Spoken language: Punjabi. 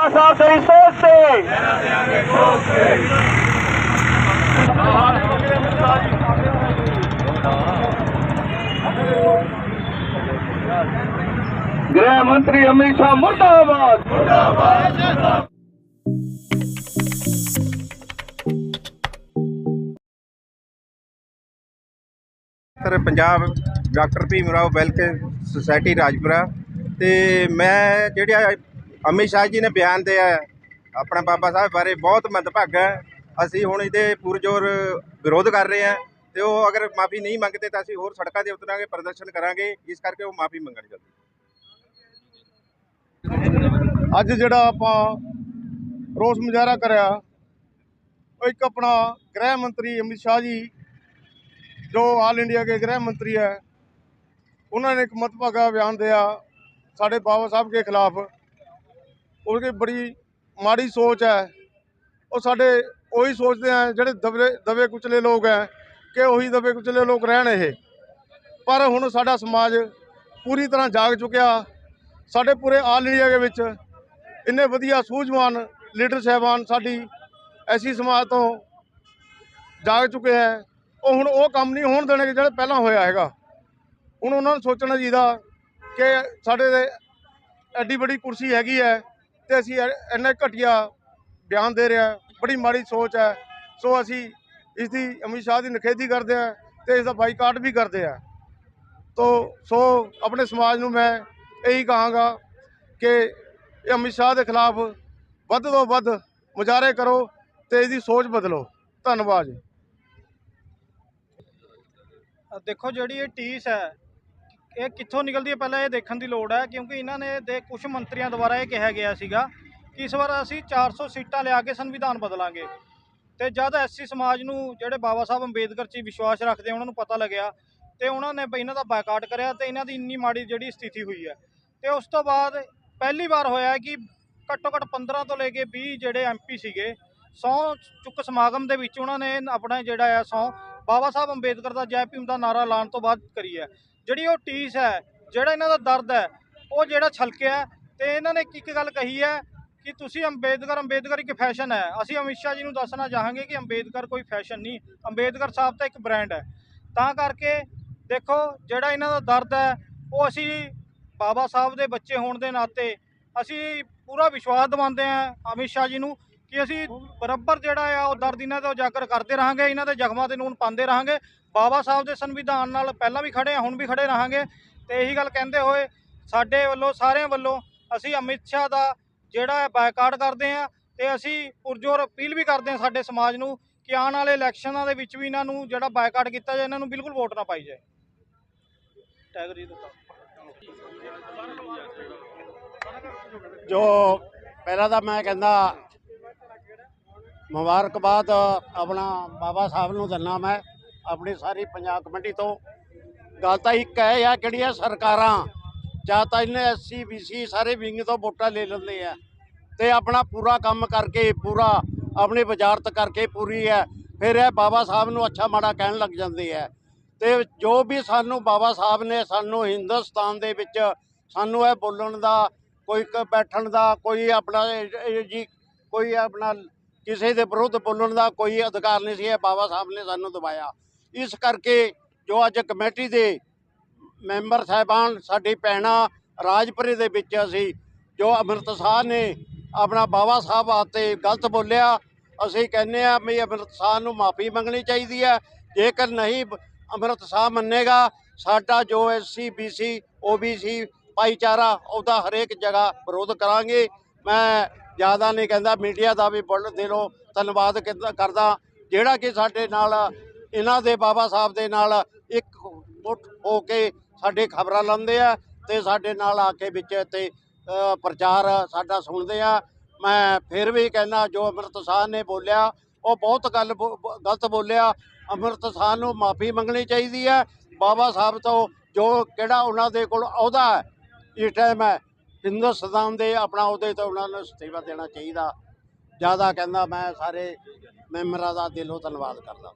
ਸਾਹਿਬ ਤੇਰੀ ਸੋਚ ਤੇ ਗ੍ਰਹਿ ਮੰਤਰੀ ਅਮਿਤ ਸ਼ਾਹ ਮੁਰਦਾਬਾਦ sir Punjab doctor Bhim Rao welfare society Rajpura ਤੇ ਮੈਂ ਜਿਹੜਾ ਅਮਿਤ ਸ਼ਾਹ ਜੀ ਨੇ ਬਿਆਨ ਦਿਆ ਹੈ, ਆਪਣਾ ਬਾਬਾ ਸਾਹਿਬ ਬਾਰੇ ਬਹੁਤ ਮੰਦਭਾਗਾ ਅਸੀਂ ਹੁਣ ਇਹਦੇ ਪੁਰਜੋਰ ਵਿਰੋਧ ਕਰ ਰਹੇ ਹਾਂ ਤੇ ਉਹ ਅਗਰ ਮਾਫੀ ਨਹੀਂ ਮੰਗਦੇ ਤਾਂ ਅਸੀਂ ਹੋਰ ਸੜਕਾਂ ਤੇ ਉਤਰਾਂਗੇ ਪ੍ਰਦਰਸ਼ਨ ਕਰਾਂਗੇ ਇਸ ਕਰਕੇ ਉਹ ਮਾਫੀ ਮੰਗਣ ਜਲਦੀ ਅੱਜ ਜਿਹੜਾ ਆਪਾਂ ਰੋਸ ਮੁਜ਼ਾਹਰਾ ਕਰਿਆ ਉਹ ਇੱਕ ਆਪਣਾ ਗ੍ਰਹਿ ਮੰਤਰੀ ਅਮਿਤ ਸ਼ਾਹ ਜੀ ਜੋ ਆਲ ਇੰਡੀਆ ਦੇ ਗ੍ਰਹਿ ਮੰਤਰੀ ਹੈ ਉਹਨਾਂ ਨੇ ਇੱਕ ਮਤਭਾਗਾ ਬਿਆਨ ਦਿਆ ਸਾਡੇ ਬਾਬਾ ਸਾਹਿਬ ਦੇ ਖਿਲਾਫ। ਉਹਦੀ ਬੜੀ ਮਾੜੀ ਸੋਚ ਹੈ। ਉਹ ਸਾਡੇ ਉਹੀ ਸੋਚਦੇ ਆ ਜਿਹੜੇ ਦਬੇ ਦਬੇ ਕੁਚਲੇ ਲੋਕ ਹੈ ਕਿ ਉਹੀ ਦਬੇ ਕੁਚਲੇ ਲੋਕ ਰਹਿਣ ਇਹ। ਪਰ ਹੁਣ ਸਾਡਾ ਸਮਾਜ ਪੂਰੀ ਤਰ੍ਹਾਂ ਜਾਗ ਚੁੱਕਿਆ। ਸਾਡੇ ਪੂਰੇ ਆਲ ਇੰਡੀਆ ਦੇ ਵਿੱਚ ਇੰਨੇ ਵਧੀਆ ਸੂਝਵਾਨ ਲੀਡਰ ਸਾਹਿਬਾਨ ਸਾਡੀ ਐਸੀ ਸਮਾਜ ਤੋਂ ਜਾਗ ਚੁੱਕੇ ਹੈ। ਉਹ ਹੁਣ ਉਹ ਕੰਮ ਨਹੀਂ ਹੋਣ ਦੇਣਗੇ ਜਿਹੜਾ ਪਹਿਲਾਂ ਹੋਇਆ ਹੈਗਾ। ਹੁਣ ਉਹਨਾਂ ਨੂੰ ਸੋਚਣਾ ਚਾਹੀਦਾ ਕਿ ਸਾਡੇ ਦੇ ਐਡੀ ਵੱਡੀ ਕੁਰਸੀ ਹੈਗੀ ਹੈ। ਤੇ ਅਸੀਂ ਐ- ਇੰਨਾ ਘਟੀਆ ਬਿਆਨ ਦੇ ਰਿਹਾ ਬੜੀ ਮਾੜੀ ਸੋਚ ਹੈ। ਸੋ ਅਸੀਂ ਇਸ ਦੀ ਅਮਿਤ ਸ਼ਾਹ ਦੀ ਨਿਖੇਧੀ ਕਰਦੇ ਹਾਂ ਤੇ ਇਸ ਦਾ ਬਾਈਕਾਟ ਵੀ ਕਰਦੇ ਹਾਂ। ਤੋ, ਸੋ ਆਪਣੇ ਸਮਾਜ ਨੂੰ ਮੈਂ ਇਹੀ ਕਹਾਂਗਾ ਕਿ ਇਹ ਅਮਿਤ ਸ਼ਾਹ ਦੇ ਖਿਲਾਫ ਵੱਧ ਤੋਂ ਵੱਧ ਮੁਜ਼ਾਹਰੇ ਕਰੋ ਤੇ ਇਹਦੀ ਸੋਚ ਬਦਲੋ। ਧੰਨਵਾਦ ਜੀ। ਦੇਖੋ ਜਿਹੜੀ ਇਹ ਟੀਸ ਹੈ ਇਹ ਕਿੱਥੋਂ ਨਿਕਲਦੀ ਹੈ? ਪਹਿਲਾਂ ਇਹ ਦੇਖਣ ਦੀ ਲੋੜ ਹੈ, ਕਿਉਂਕਿ ਇਹਨਾਂ ਨੇ ਦੇ ਕੁਝ ਮੰਤਰੀਆਂ ਦੁਆਰਾ ਇਹ ਕਿਹਾ ਗਿਆ ਸੀਗਾ ਕਿ ਇਸ ਵਾਰ ਅਸੀਂ 400 ਸੀਟਾਂ ਲਿਆ ਕੇ ਸੰਵਿਧਾਨ ਬਦਲਾਂਗੇ। ਤੇ ਜਦ ਐਸਸੀ ਸਮਾਜ ਨੂੰ ਜਿਹੜੇ ਬਾਬਾ ਸਾਹਿਬ ਅੰਬੇਦਕਰ 'ਚ ਵਿਸ਼ਵਾਸ ਰੱਖਦੇ ਉਹਨਾਂ ਨੂੰ ਪਤਾ ਲੱਗਿਆ ਤੇ ਉਹਨਾਂ ਨੇ ਬਈ ਇਹਨਾਂ ਦਾ ਬਾਈਕਾਟ ਕਰਿਆ ਤੇ ਇਹਨਾਂ ਦੀ ਇੰਨੀ ਮਾੜੀ ਜਿਹੜੀ ਸਥਿਤੀ ਹੋਈ ਹੈ। ਤੇ ਉਸ ਤੋਂ ਬਾਅਦ ਪਹਿਲੀ ਵਾਰ ਹੋਇਆ ਕਿ ਘੱਟੋ ਘੱਟ 15 ਤੋਂ ਲੈ ਕੇ 20 ਜਿਹੜੇ ਐਮਪੀ ਸੀਗੇ ਸਹੁੰ ਚੁੱਕ ਸਮਾਗਮ ਦੇ ਵਿੱਚ ਉਹਨਾਂ ਨੇ ਆਪਣਾ ਜਿਹੜਾ ਆ ਸਹੁੰ ਬਾਬਾ ਸਾਹਿਬ ਅੰਬੇਦਕਰ ਦਾ ਜੈ ਭੀਮ ਦਾ ਨਾਰਾ ਲਾਉਣ ਤੋਂ ਬਾਅਦ ਕਰੀ ਹੈ। ਜਿਹੜੀ ਉਹ ਟੀਸ ਹੈ, ਜਿਹੜਾ ਇਹਨਾਂ ਦਾ ਦਰਦ ਹੈ, ਉਹ ਜਿਹੜਾ ਛਲਕਿਆ ਹੈ, ਤੇ ਇਹਨਾਂ ਨੇ ਇੱਕ ਇੱਕ ਗੱਲ ਕਹੀ ਹੈ ਕਿ ਤੁਸੀਂ ਅੰਬੇਦਕਰ ਅੰਬੇਦਕਰ ਇੱਕ ਫੈਸ਼ਨ ਹੈ। ਅਸੀਂ ਅਮਿਤ ਸ਼ਾਹ ਜੀ ਨੂੰ ਦੱਸਣਾ ਚਾਹਾਂਗੇ ਕਿ ਅੰਬੇਦਕਰ ਕੋਈ ਫੈਸ਼ਨ ਨਹੀਂ, ਅੰਬੇਦਕਰ ਸਾਹਿਬ ਤਾਂ ਇੱਕ ਬ੍ਰਾਂਡ ਹੈ। ਤਾਂ ਕਰਕੇ ਦੇਖੋ, ਜਿਹੜਾ ਇਹਨਾਂ ਦਾ ਦਰਦ ਹੈ, ਉਹ ਅਸੀਂ ਬਾਬਾ ਸਾਹਿਬ ਦੇ ਬੱਚੇ ਹੋਣ ਦੇ ਨਾਤੇ ਅਸੀਂ ਪੂਰਾ ਵਿਸ਼ਵਾਸ ਦਿਵਾਉਂਦੇ ਹਾਂ ਅਮਿਤ ਸ਼ਾਹ ਜੀ ਨੂੰ ਕਿ ਅਸੀਂ ਬਰਾਬਰ ਜਿਹੜਾ ਆ ਉਹ ਦਰਦ ਇਹਨਾਂ ਦਾ ਉਜਾਗਰ ਕਰਦੇ ਰਹਾਂਗੇ, ਇਹਨਾਂ ਦੇ ਜ਼ਖਮਾਂ ਤੇ ਨੂਨ ਪਾਉਂਦੇ ਰਹਾਂਗੇ। ਬਾਬਾ ਸਾਹਿਬ ਦੇ ਸੰਵਿਧਾਨ ਨਾਲ ਪਹਿਲਾਂ ਵੀ ਖੜੇ ਆ, ਹੁਣ ਵੀ ਖੜੇ ਰਹਾਂਗੇ। ਤੇ ਇਹੀ ਗੱਲ ਕਹਿੰਦੇ ਹੋਏ ਸਾਡੇ ਵੱਲੋਂ, ਸਾਰਿਆਂ ਵੱਲੋਂ ਅਸੀਂ ਅਮਿਤ ਸ਼ਾਹ ਦਾ ਜਿਹੜਾ ਹੈ ਬਾਈਕਾਟ ਕਰਦੇ ਆ ਤੇ ਅਸੀਂ ਪੁਰਜੋਰ ਅਪੀਲ ਵੀ ਕਰਦੇ ਆ ਸਾਡੇ ਸਮਾਜ ਨੂੰ ਕਿ ਆਉਣ ਵਾਲੇ ਇਲੈਕਸ਼ਨਾਂ ਦੇ ਵਿੱਚ ਵੀ ਇਹਨਾਂ ਨੂੰ ਜਿਹੜਾ ਬਾਈਕਾਟ ਕੀਤਾ ਜਾਏ, ਇਹਨਾਂ ਨੂੰ ਬਿਲਕੁਲ ਵੋਟ ਨਾ ਪਾਈ ਜਾਏ। ਟੈਗਰ ਜੀ ਜੋ ਪਹਿਲਾਂ ਤਾਂ ਮੈਂ ਕਹਿੰਦਾ ਮੁਬਾਰਕਬਾਦ, ਆਪਣਾ ਬਾਬਾ ਸਾਹਿਬ ਨੂੰ ਦਿੰਦਾ ਮੈਂ ਆਪਣੀ ਸਾਰੀ ਪੰਜਾਬ ਕਮੇਟੀ ਤੋਂ। ਗੱਲ ਤਾਂ ਇੱਕ ਹੈ ਆ ਕਿਹੜੀਆਂ ਸਰਕਾਰਾਂ ਜਾਂ ਤਾਂ ਇਹਨੇ ਐਸਸੀ, ਬੀਸੀ ਸਾਰੇ ਵਿੰਗ ਤੋਂ ਵੋਟਾਂ ਲੈ ਲੈਂਦੇ ਆ ਤੇ ਆਪਣਾ ਪੂਰਾ ਕੰਮ ਕਰਕੇ, ਪੂਰਾ ਆਪਣੀ ਵਜ਼ਾਰਤ ਕਰਕੇ ਪੂਰੀ ਹੈ, ਫਿਰ ਇਹ ਬਾਬਾ ਸਾਹਿਬ ਨੂੰ ਅੱਛਾ ਮਾੜਾ ਕਹਿਣ ਲੱਗ ਜਾਂਦੇ ਆ। ਤੇ ਜੋ ਵੀ ਸਾਨੂੰ ਬਾਬਾ ਸਾਹਿਬ ਨੇ ਸਾਨੂੰ ਹਿੰਦੁਸਤਾਨ ਦੇ ਵਿੱਚ ਸਾਨੂੰ ਇਹ ਬੋਲਣ ਦਾ, ਕੋਈ ਬੈਠਣ ਦਾ, ਕੋਈ ਆਪਣਾ ਜੀ, ਕੋਈ ਆਪਣਾ ਕਿਸੇ ਦੇ ਵਿਰੁੱਧ ਬੋਲਣ ਦਾ ਕੋਈ ਅਧਿਕਾਰ ਨਹੀਂ ਸੀ। ਇਹ ਬਾਬਾ ਸਾਹਿਬ ਨੇ ਸਾਨੂੰ ਦਵਾਇਆ ਇਸ ਕਰਕੇ ਜੋ ਅੱਜ ਕਮੇਟੀ ਦੇ ਮੈਂਬਰ ਸਾਹਿਬਾਨ, ਸਾਡੀ ਭੈਣਾਂ ਰਾਜਪੁਰੇ ਦੇ ਵਿੱਚ ਅਸੀਂ ਜੋ ਅੰਮ੍ਰਿਤ ਸਾਹਿਬ ਨੇ ਆਪਣਾ ਬਾਬਾ ਸਾਹਿਬ ਵਾਸਤੇ ਗਲਤ ਬੋਲਿਆ, ਅਸੀਂ ਕਹਿੰਦੇ ਆ ਵੀ ਅੰਮ੍ਰਿਤ ਨੂੰ ਮਾਫੀ ਮੰਗਣੀ ਚਾਹੀਦੀ ਹੈ। ਜੇਕਰ ਨਹੀਂ ਬ- ਅੰਮ੍ਰਿਤ ਸਾਹਿਬ ਮੰਨੇਗਾ, ਸਾਡਾ ਜੋ ਐਸਸੀ ਬੀਸੀ ਓਬੀਸੀ ਭਾਈਚਾਰਾ, ਉਹਦਾ ਹਰੇਕ ਜਗ੍ਹਾ ਵਿਰੋਧ ਕਰਾਂਗੇ। ਮੈਂ ਜ਼ਿਆਦਾ ਨਹੀਂ ਕਹਿੰਦਾ, ਮੀਡੀਆ ਦਾ ਵੀ ਬੁੱਲ ਦਿਲੋਂ ਧੰਨਵਾਦ ਕਹਿੰਦਾ- ਕਰਦਾ। ਜਿਹੜਾ ਕਿ ਸਾਡੇ ਨਾਲ, ਇਹਨਾਂ ਦੇ ਬਾਬਾ ਸਾਹਿਬ ਦੇ ਨਾਲ ਇੱਕ ਮੁੱਠ ਹੋ ਕੇ ਸਾਡੇ ਖਬਰਾਂ ਲਾਉਂਦੇ ਆ ਤੇ ਸਾਡੇ ਨਾਲ ਆ ਕੇ ਵਿੱਚ ਤੇ ਪ੍ਰਚਾਰ ਸਾਡਾ ਸੁਣਦੇ ਆ। ਮੈਂ ਫਿਰ ਵੀ ਕਹਿੰਦਾ, ਜੋ ਅੰਮ੍ਰਿਤ ਸ਼ਾਹ ਨੇ ਬੋਲਿਆ, ਉਹ ਬਹੁਤ ਗੱਲ ਬੋ- ਗਲਤ ਬੋਲਿਆ। ਅੰਮ੍ਰਿਤ ਸਾਹ ਨੂੰ ਮਾਫੀ ਮੰਗਣੀ ਚਾਹੀਦੀ ਹੈ। ਬਾਬਾ ਸਾਹਿਬ ਤੋਂ ਜੋ ਕਿਹੜਾ ਉਹਨਾਂ ਦੇ ਕੋਲ ਅਹੁਦਾ ਇਸ ਟਾਈਮ ਹੈ ਹਿੰਦੁਸਤਾਨ ਦੇ ਆਪਣਾ ਉਹਦੇ ਤੋਂ ਉਹਨਾਂ ਨੂੰ ਅਸਤੀਫਾ ਦੇਣਾ ਚਾਹੀਦਾ। ਜ਼ਿਆਦਾ ਕਹਿੰਦਾ ਮੈਂ ਸਾਰੇ ਮੈਂਬਰਾਂ ਦਾ ਦਿਲੋਂ ਧੰਨਵਾਦ ਕਰਦਾ।